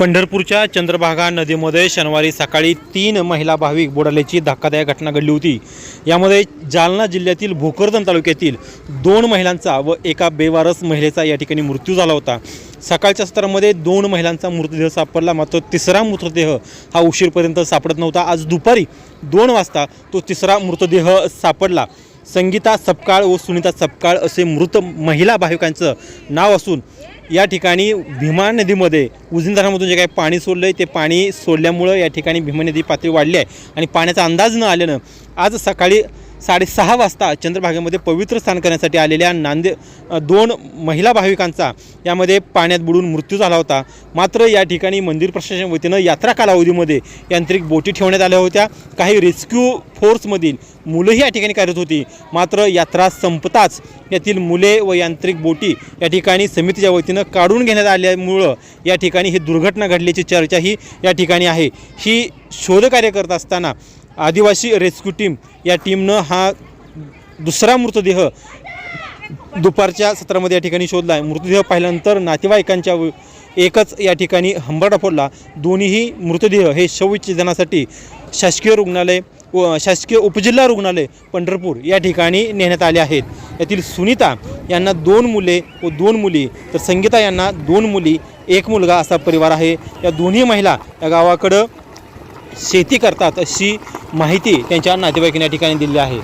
पंढरपूरच्या चंद्रभागा नदीमध्ये शनिवारी सकाळी तीन महिला भाविक बुडाल्याची धक्कादायक घटना घडली होती. यामध्ये जालना जिल्ह्यातील भोकरदन तालुक्यातील दोन महिलांचा व एका बेवारस महिलेचा या ठिकाणी मृत्यू झाला होता. सकाळच्या सत्रामध्ये दोन महिलांचा मृतदेह सापडला मात्र तिसरा मृतदेह हा उशीरपर्यंत सापडत नव्हता. आज दुपारी दोन वाजता तो तिसरा मृतदेह सापडला. संगीता सपकाळ व सुनीता सपकाळ असे मृत महिला भाविकांचं नाव असून या ठिकाणी भीमा नदीमध्ये उजनी धरणामधून जे काही पाणी सोडलं आहे ते पाणी सोडल्यामुळं या ठिकाणी भीमा नदी पातळी वाढली आहे. आणि पाण्याचा अंदाज न आल्यानं आज सकाळी साडेसहा वाजता चंद्रभागेमध्ये पवित्र स्नान करण्यासाठी आलेल्या नांदे दोन महिला भाविकांचा यामध्ये पाण्यात बुडून मृत्यू झाला होता. मात्र या ठिकाणी मंदिर प्रशासन वतीनं यात्रा कालावधीमध्ये यांत्रिक बोटी ठेवण्यात आल्या होत्या. काही रेस्क्यू फोर्समधील मुलंही या ठिकाणी कार्यरत होती. मात्र यात्रा संपताच यातील मुले व यांत्रिक बोटी या ठिकाणी समितीच्या वतीनं काढून घेण्यात आल्यामुळं या ठिकाणी ही दुर्घटना घडल्याची चर्चाही या ठिकाणी आहे. ही शोधकार्य करत असताना आदिवासी रेस्क्यू टीम या टीमनं हा दुसरा मृतदेह दुपारच्या सत्रामध्ये या ठिकाणी शोधला आहे. मृतदेह पाहिल्यानंतर नातेवाईकांच्या एकच या ठिकाणी हंबरडा फोडला. दोन्हीही मृतदेह हे शवविच्छेदनासाठी शासकीय रुग्णालय व शासकीय उपजिल्हा रुग्णालय पंढरपूर या ठिकाणी नेण्यात आले आहेत. यातील सुनीता यांना दोन मुले व दोन मुली तर संगीता यांना दोन मुली एक मुलगा असा परिवार आहे. या दोन्ही महिला या गावाकडं शेती करतात अशी माहिती त्यांच्या नातेवाईकांनी या ठिकाणी दिली आहे.